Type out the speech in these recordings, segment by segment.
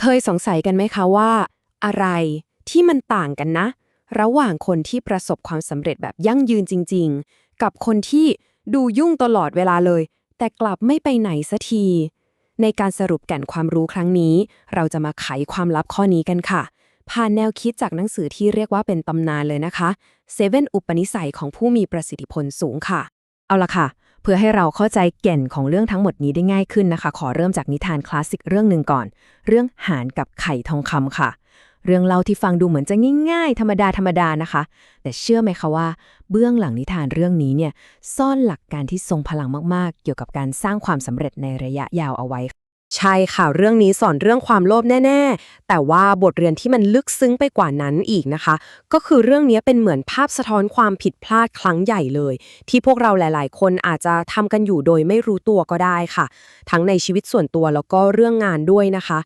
เคยสงสัยกันไหมคะว่า อะไรที่มันต่างกันนะ ระหว่างคนที่ประสบความสำเร็จแบบยั่งยืนจริง ๆ กับคนที่ดูยุ่งตลอดเวลาเลย แต่กลับไม่ไปไหนสักที ในการสรุปแก่นความรู้ครั้งนี้ เราจะมาไขความลับข้อนี้กันค่ะ ผ่านแนวคิดจากหนังสือที่เรียกว่าเป็นตำนานเลยนะคะ7อุปนิสัยของผู้มีประสิทธิผลสูงค่ะ เอาละค่ะ เพื่อให้เราเข้าใจแก่นของเรื่องทั้งหมดนี้ได้ง่ายขึ้นนะคะ ขอเริ่มจากนิทานคลาสสิกเรื่องหนึ่งก่อน เรื่องหานกับไข่ทองคำค่ะ เรื่องเล่าที่ฟังดูเหมือนจะง่ายๆ ธรรมดาธรรมดานะคะ แต่เชื่อไหมคะว่า เบื้องหลังนิทานเรื่องนี้เนี่ยซ่อนหลักการที่ทรงพลังมากๆ เกี่ยวกับการสร้างความสำเร็จในระยะยาวเอาไว้ ใช่ค่ะ เรื่องนี้สอนเรื่องความโลภแน่ ๆ แต่ว่าบทเรียนที่มันลึกซึ้งไปกว่านั้นอีกนะคะ ก็คือเรื่องนี้เป็นเหมือนภาพสะท้อนความผิดพลาดครั้งใหญ่เลย ที่พวกเราหลาย ๆ คนอาจจะทำกันอยู่โดยไม่รู้ตัวก็ได้ค่ะ ทั้งในชีวิตส่วนตัวแล้วก็เรื่องงานด้วยนะคะ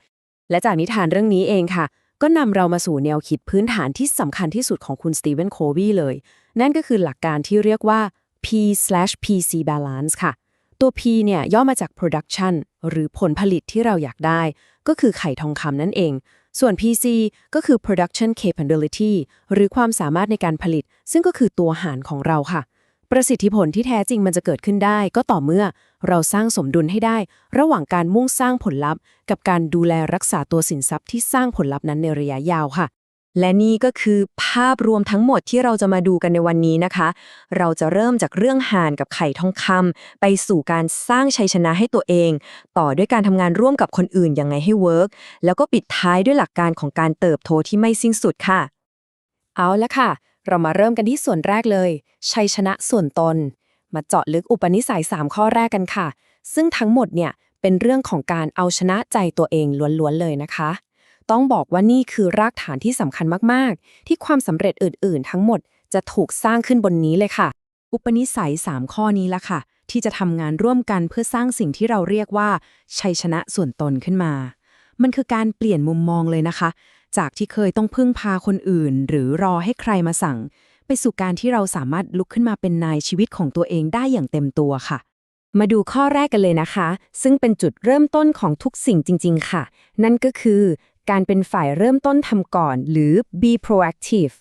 และจากนิทานเรื่องนี้เองค่ะ ก็นำเรามาสู่แนวคิดพื้นฐานที่สำคัญที่สุดของคุณสตีเวนโควีเลย นั่นก็คือหลักการที่เรียกว่า P/PC balance ค่ะ ตัว P เนี่ยย่อมาจาก production หรือผลผลิตที่เราอยากได้ ก็คือไข่ทองคำนั่นเอง ส่วน PC ก็คือ production capability หรือความสามารถในการผลิต ซึ่งก็คือตัวหารของเราค่ะ ประสิทธิผลที่แท้จริงมันจะเกิดขึ้นได้ ก็ต่อเมื่อเราสร้างสมดุลให้ได้ ระหว่างการมุ่งสร้างผลลัพธ์ กับการดูแลรักษาตัวสินทรัพย์ที่สร้างผลลัพธ์นั้นในระยะยาวค่ะ และนี่ก็คือภาพรวมทั้งหมดที่เราจะมาดูกันในวันนี้นะคะ เราจะเริ่มจากเรื่องห่านกับไข่ทองคำไปสู่การสร้างชัยชนะให้ตัวเอง ต่อด้วยการทำงานร่วมกับคนอื่นยังไงให้เวิร์กแล้วก็ปิดท้ายด้วยหลักการของการเติบโตที่ไม่สิ้นสุดค่ะ เอาละค่ะ เรามาเริ่มกันที่ส่วนแรกเลย ชัยชนะส่วนตน มาเจาะลึกอุปนิสัย 3 ข้อแรกกันค่ะ ซึ่งทั้งหมดเนี่ยเป็นเรื่องของการเอาชนะใจตัวเองล้วนๆเลยนะคะ ต้องบอกว่านี่คือรากฐานที่สำคัญมากๆ ที่ความสำเร็จอื่น ๆ ทั้งหมดจะถูกสร้างขึ้นบนนี้เลยค่ะ อุปนิสัย 3 ข้อนี้ละค่ะ ที่จะทำงานร่วมกันเพื่อสร้างสิ่งที่เราเรียกว่า ชัยชนะส่วนตนขึ้นมา มันคือการเปลี่ยนมุมมองเลยนะคะ จากที่เคยต้องพึ่งพาคนอื่น หรือรอให้ใครมาสั่ง ไปสู่การที่เราสามารถลุกขึ้นมาเป็นนายชีวิตของตัวเองได้อย่างเต็มตัวค่ะมาดูข้อแรกกันเลยนะคะ ซึ่งเป็นจุดเริ่มต้นของทุกสิ่งจริง ๆ ค่ะ นั่นก็คือ การเป็นฝ่ายเริ่มต้นทำก่อน หรือ be proactive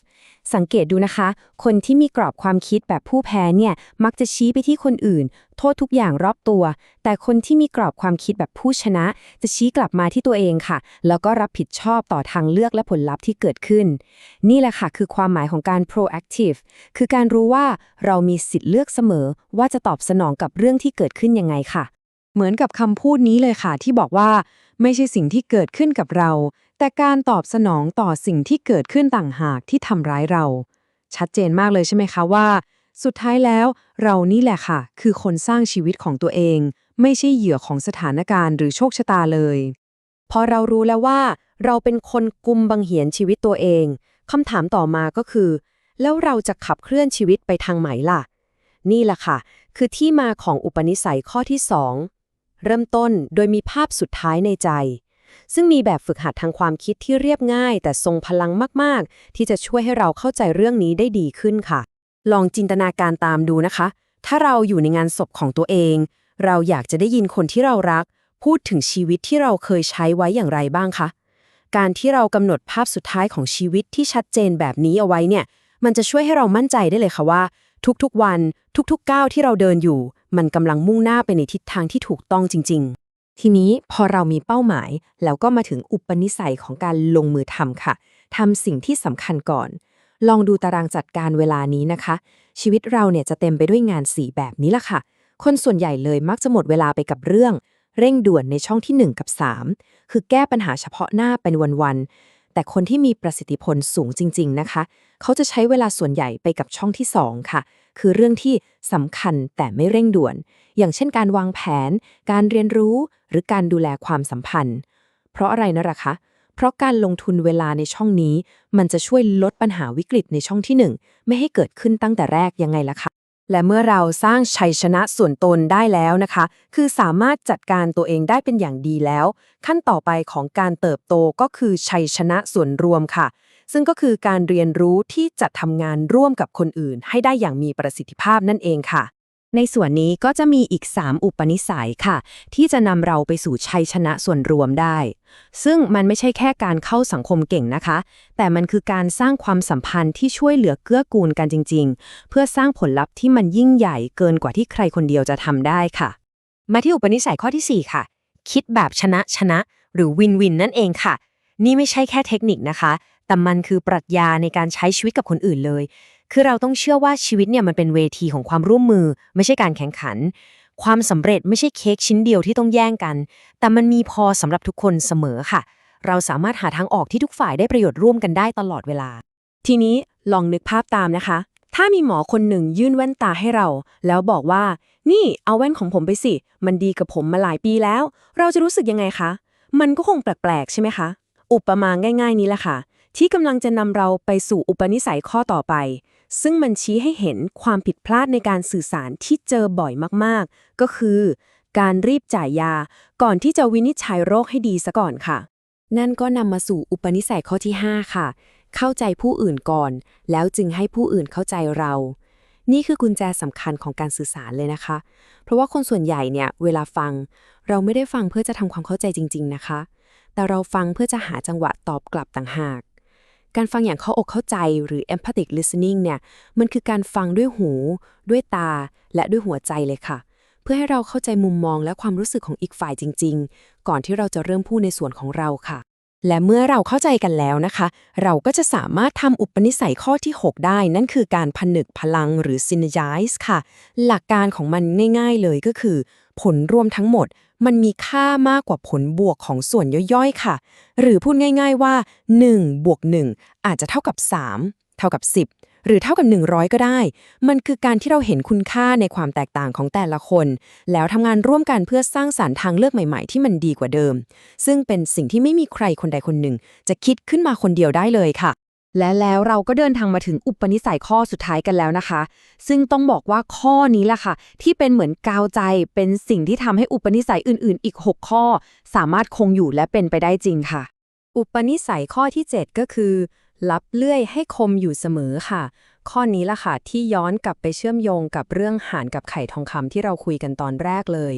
สังเกตดูนะคะ คนที่มีกรอบความคิดแบบผู้แพ้เนี่ย มักจะชี้ไปที่คนอื่น โทษทุกอย่างรอบตัว แต่คนที่มีกรอบความคิดแบบผู้ชนะ จะชี้กลับมาที่ตัวเองค่ะ แล้วก็รับผิดชอบต่อทางเลือกและผลลัพธ์ที่เกิดขึ้น นี่แหละค่ะ คือความหมายของการ proactive คือการรู้ว่าเรามีสิทธิ์เลือกเสมอว่าจะตอบสนองกับเรื่องที่เกิดขึ้นยังไงค่ะ เหมือนกับคำพูดนี้เลยค่ะที่บอกว่า ไม่ใช่สิ่งที่เกิดขึ้นกับเรา แต่การตอบสนองต่อสิ่งที่เกิดขึ้นต่างหากที่ทำร้ายเรา ชัดเจนมากเลยใช่ไหมคะว่า สุดท้ายแล้ว เรานี่แหละค่ะ คือคนสร้างชีวิตของตัวเอง ไม่ใช่เหยื่อของสถานการณ์หรือโชคชะตาเลยพอเรารู้แล้วว่า เราเป็นคนกุมบังเหียนชีวิตตัวเองคำถามต่อมาก็คือ แล้วเราจะขับเคลื่อนชีวิตไปทางไหนล่ะ นี่แหละค่ะ คือที่มาของอุปนิสัยข้อที่2 เริ่มต้นโดยมีภาพสุดท้ายในใจ ซึ่งมีแบบฝึกหัดทางความคิดที่เรียบง่าย แต่ทรงพลังมาก ๆ ที่จะช่วยให้เราเข้าใจเรื่องนี้ได้ดีขึ้นค่ะ ลองจินตนาการตามดูนะคะ ถ้าเราอยู่ในงานศพของตัวเอง เราอยากจะได้ยินคนที่เรารัก พูดถึงชีวิตที่เราเคยใช้ไว้อย่างไรบ้างคะการที่เรากำหนดภาพสุดท้ายของชีวิตที่ชัดเจนแบบนี้เอาไว้เนี่ย มันจะช่วยให้เรามั่นใจได้เลยค่ะว่า ทุกๆวัน ทุกๆก้าวที่เราเดินอยู่ มันกำลังมุ่งหน้าไปในทิศทางที่ถูกต้องจริง ๆ ทีนี้พอเรามีเป้าหมาย แล้วก็มาถึงอุปนิสัยของการลงมือทำค่ะทำสิ่งที่สำคัญก่อน ลองดูตารางจัดการเวลานี้นะคะ ชีวิตเราเนี่ยจะเต็มไปด้วยงานสีแบบนี้ละค่ะ คนส่วนใหญ่เลยมักจะหมดเวลาไปกับเรื่อง เร่งด่วนในช่องที่ 1 กับ 3 คือแก้ปัญหาเฉพาะหน้าเป็นวันๆ แต่คนที่มีประสิทธิผลสูงจริง ๆ นะคะ เขาจะใช้เวลาส่วนใหญ่ไปกับช่องที่ 2 ค่ะ คือเรื่องที่สำคัญแต่ไม่เร่งด่วน อย่างเช่นการวางแผน การเรียนรู้ หรือการดูแลความสัมพันธ์ เพราะอะไรนะล่ะคะ เพราะการลงทุนเวลาในช่องนี้ มันจะช่วยลดปัญหาวิกฤตในช่องที่ 1 ไม่ให้เกิดขึ้นตั้งแต่แรกยังไงล่ะคะ และเมื่อเราสร้างชัยชนะส่วนตนได้แล้วนะคะ คือสามารถจัดการตัวเองได้เป็นอย่างดีแล้ว ขั้นต่อไปของการเติบโตก็คือชัยชนะส่วนรวมค่ะ ซึ่งก็คือการเรียนรู้ที่จะทำงานร่วมกับคนอื่น ให้ได้อย่างมีประสิทธิภาพนั่นเองค่ะ ในส่วนนี้ก็จะมีอีก 3 อุปนิสัยค่ะ ที่จะนำเราไปสู่ชัยชนะส่วนรวมได้ ซึ่งมันไม่ใช่แค่การเข้าสังคมเก่งนะคะ แต่มันคือการสร้างความสัมพันธ์ที่ช่วยเหลือเกื้อกูลกันจริง ๆ เพื่อสร้างผลลัพธ์ที่มันยิ่งใหญ่เกินกว่าที่ใครคนเดียวจะทำได้ค่ะ มาที่อุปนิสัยข้อทีสี่4 ค่ะ คิดแบบชนะชนะ หรือวินวินนั่นเองค่ะ นี่ไม่ใช่แค่เทคนิคนะคะ แต่มันคือปรัชญาในการใช้ชีวิตกับคนอื่นเลย คือเราต้องเชื่อว่าชีวิตเนี่ยมันเป็นเวทีของความร่วมมือ ไม่ใช่การแข่งขัน ความสำเร็จไม่ใช่เค้กชิ้นเดียวที่ต้องแย่งกัน แต่มันมีพอสำหรับทุกคนเสมอค่ะ เราสามารถหาทางออกที่ทุกฝ่ายได้ประโยชน์ร่วมกันได้ตลอดเวลา ทีนี้ลองนึกภาพตามนะคะ ถ้ามีหมอคนหนึ่งยื่นแว่นตาให้เรา แล้วบอกว่า นี่เอาแว่นของผมไปสิ มันดีกับผมมาหลายปีแล้ว เราจะรู้สึกยังไงคะ มันก็คงแปลกๆใช่ไหมคะ อุปมาง่าย ๆ นี้แหละค่ะ ที่กำลังจะนำเราไปสู่อุปนิสัยข้อต่อไป ซึ่งมันชี้ให้เห็นความผิดพลาดในการสื่อสารที่เจอบ่อยมากๆ ก็คือ การรีบจ่ายยา ก่อนที่จะวินิจฉัยโรคให้ดีซะก่อนค่ะ นั่นก็นำมาสู่อุปนิสัยข้อที่ 5 ค่ะ เข้าใจผู้อื่นก่อน แล้วจึงให้ผู้อื่นเข้าใจเรา นี่คือกุญแจสำคัญของการสื่อสารเลยนะคะ เพราะว่าคนส่วนใหญ่เนี่ยเวลาฟัง เราไม่ได้ฟังเพื่อจะทำความเข้าใจจริง ๆ นะคะ แต่เราฟังเพื่อจะหาจังหวะตอบกลับต่างหาก การฟังอย่างเข้าอกเข้าใจหรือ empathic listening เนี่ย มันคือการฟังด้วยหู ด้วยตา และด้วยหัวใจเลยค่ะ เพื่อให้เราเข้าใจมุมมองและความรู้สึกของอีกฝ่ายจริง ๆ ก่อนที่เราจะเริ่มพูดในส่วนของเราค่ะ และเมื่อเราเข้าใจกันแล้วนะคะ เราก็จะสามารถทำอุปนิสัยข้อที่ 6 ได้ นั่นคือการผนึกพลังหรือ synergize ค่ะ หลักการของมันง่ายๆเลยก็คือ ผลรวมทั้งหมด มันมีค่ามากกว่าผลบวกของส่วนย่อยๆ ค่ะ หรือพูดง่ายๆว่า 1 บวก 1 อาจจะเท่ากับ 3 เท่ากับ 10 หรือเท่ากับ 100 ก็ได้ มันคือการที่เราเห็นคุณค่าในความแตกต่างของแต่ละคน แล้วทำงานร่วมกันเพื่อสร้างสารรค์ทางเลือกใหม่ ๆ ที่มันดีกว่าเดิม ซึ่งเป็นสิ่งที่ไม่มีใครคนใดคนหนึ่ง จะคิดขึ้นมาคนเดียวได้เลยค่ะ และแล้วเราก็เดินทางมาถึงอุปนิสัยข้อสุดท้ายกันแล้วนะคะ ซึ่งต้องบอกว่าข้อนี้แหละค่ะ ที่เป็นเหมือนกาวใจ เป็นสิ่งที่ทำให้อุปนิสัยอื่น ๆ อีก 6 ข้อ สามารถคงอยู่และเป็นไปได้จริงค่ะ อุปนิสัยข้อที่ 7 ก็คือ รับเลื่อยให้คมอยู่เสมอค่ะ ข้อนี้ล่ะค่ะที่ย้อนกลับไปเชื่อมโยงกับเรื่องหารกับไข่ทองคำที่เราคุยกันตอนแรกเลย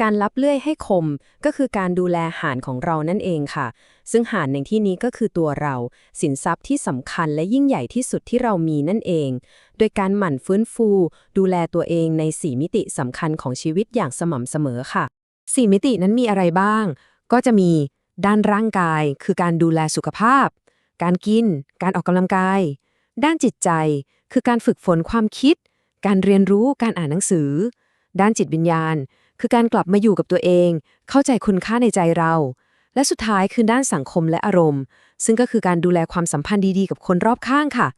การรับเลื่อยให้คมก็คือการดูแลหารของเรานั่นเองค่ะ ซึ่งหารในที่นี้ก็คือตัวเรา สินทรัพย์ที่สำคัญและยิ่งใหญ่ที่สุดที่เรามีนั่นเอง โดยการหมั่นฟื้นฟู ดูแลตัวเองใน4มิติสำคัญของชีวิตอย่างสม่ำเสมอค่ะ4มิตินั้นมีอะไรบ้าง ก็จะมีด้านร่างกายคือการดูแลสุขภาพ การกิน การออกกำลังกาย ด้านจิตใจ คือการฝึกฝนความคิด การเรียนรู้การอ่านหนังสือ ด้านจิตวิญญาณ คือการกลับมาอยู่กับตัวเอง เข้าใจคุณค่าในใจเรา และสุดท้ายคือด้านสังคมและอารมณ์ ซึ่งก็คือการดูแลความสัมพันธ์ดีๆ กับคนรอบข้างค่ะ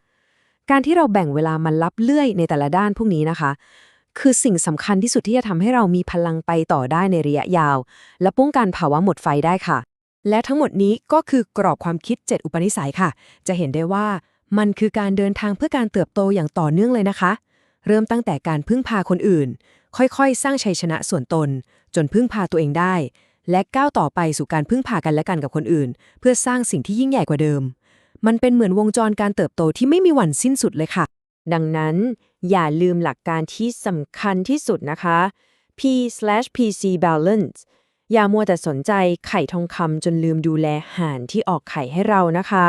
การที่เราแบ่งเวลามันรับเลื่อยในแต่ละด้านพวกนี้นะคะคือสิ่งสำคัญที่สุดที่จะทำให้เรามีพลังไปต่อได้ในระยะยาว และป้องกันภาวะหมดไฟได้ค่ะ และทั้งหมดนี้ก็คือกรอบความคิด 7 อุปนิสัยค่ะ จะเห็นได้ว่ามันคือการเดินทางเพื่อการเติบโตอย่างต่อเนื่องเลยนะคะ เริ่มตั้งแต่การพึ่งพาคนอื่น ค่อยๆ สร้างชัยชนะส่วนตน จนพึ่งพาตัวเองได้ และก้าวต่อไปสู่การพึ่งพากันและกันกับคนอื่น เพื่อสร้างสิ่งที่ยิ่งใหญ่กว่าเดิม มันเป็นเหมือนวงจรการเติบโตที่ไม่มีวันสิ้นสุดเลยค่ะ ดังนั้น อย่าลืมหลักการที่สำคัญที่สุดนะคะ P/PC balance อย่ามัวแต่สนใจไข่ทองคำจนลืมดูแลห่านที่ออกไข่ให้เรานะคะ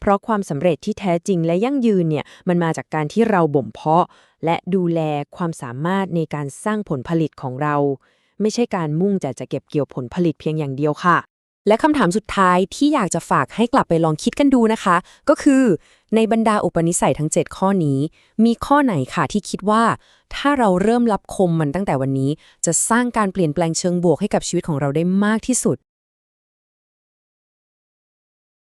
เพราะความสำเร็จที่แท้จริงและยั่งยืนเนี่ยมันมาจากการที่เราบ่มเพาะ และดูแลความสามารถในการสร้างผลผลิตของเรา ไม่ใช่การมุ่งแต่จะเก็บเกี่ยวผลผลิตเพียงอย่างเดียวค่ะ และคำถามสุดท้ายที่อยากจะฝากให้กลับไปลองคิดกันดูนะคะ ก็คือในบรรดาอุปนิสัยทั้ง 7 ข้อนี้ มีข้อไหนค่ะที่คิดว่า ถ้าเราเริ่มรับคมมันตั้งแต่วันนี้ จะสร้างการเปลี่ยนแปลงเชิงบวกให้กับชีวิตของเราได้มากที่สุด